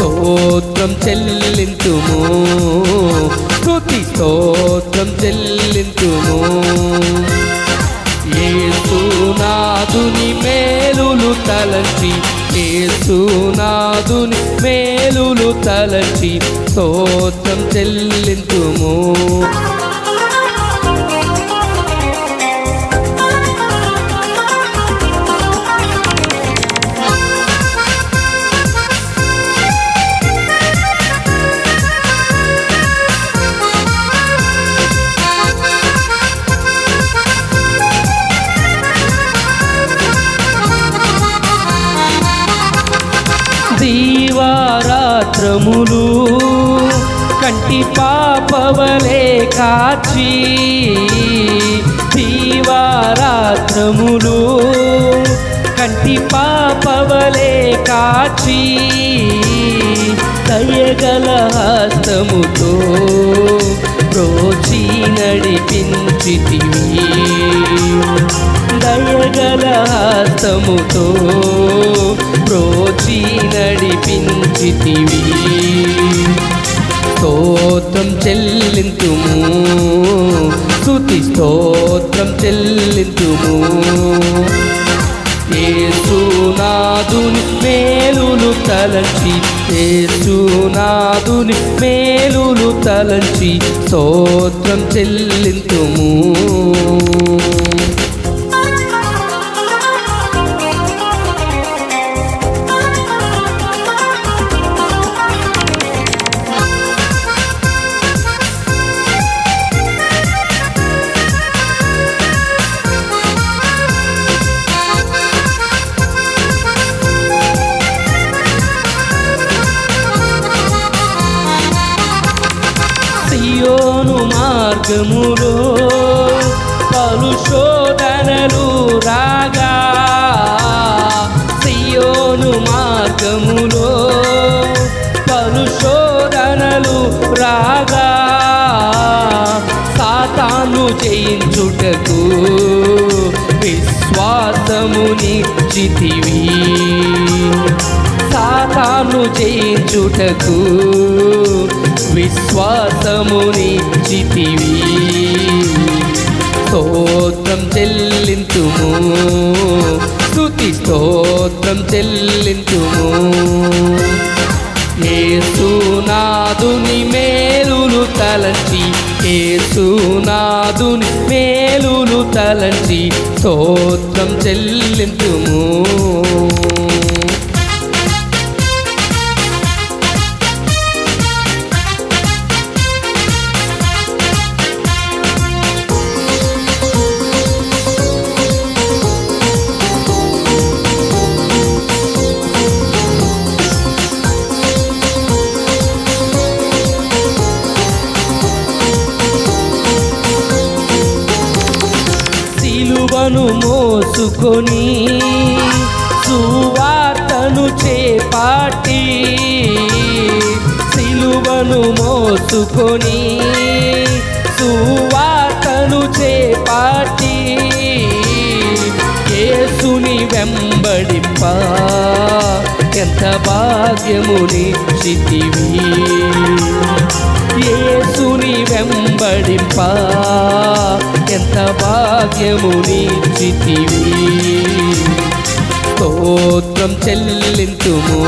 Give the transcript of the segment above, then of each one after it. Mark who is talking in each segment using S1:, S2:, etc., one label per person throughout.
S1: స్తోత్రం చెల్లింతుము. స్తుతి స్తోత్రం చెల్లింతుము. ఏసునాదుని మేలులు తలచి ఏసునాదుని మేలులు తలచి స్తోత్రం చెల్లింతుము. దీవారాత్రములు కంటి పాపవలే కాచి దీవారాత్రములు కంటి పాపవలే కాచి దయగల హస్తముతో రోచి నడిపించితివి. దయగల హస్తముతో ప్రోచి నడిపించితివి. స్తోత్రం చెల్లింతుము. స్తుతి స్తోత్రం చెల్లింతుము. ఏసునాదుని మేలులు తలంచి ఏసునాదుని మేలులు తలంచి స్తోత్రం చెల్లింతుము. మార్గములో పలు శోధనలు రాగా సియోను మార్గములో పలు శోధనలు రాగా సాతాను చేయించుటకు విశ్వాసముని చితివి. సాతాను చేయించుటకు విశ్వాసమునిచ్చితివి స్తోత్రం చెల్లింతుము. స్తుతి స్తోత్రం చెల్లింతుము. ఏసునాదుని మేలులు తలంచి ఏసునాదుని మేలులు తలంచి స్తోత్రం చెల్లింతుము. సిలువను మోసుకొని సువార్తను చేపాటి సిలువను మోసుకొని సువార్తను చేపాటి యేసుని వెంబడింప. ఎంత భాగ్యమునిచ్చితివి యేసుని వెంబడింప. ఎంత భాగ్యమునిచ్చితివి స్తోత్రం చెల్లింతుము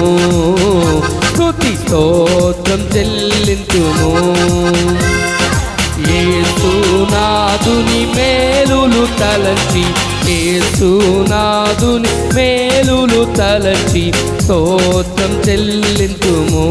S1: స్తుతి స్తోత్రం చెల్లింతుము. ఏసునాదుని మేలులు తలచి ఏసునాదుని మేలులు తలచి స్తోత్రం చెల్లింతుము.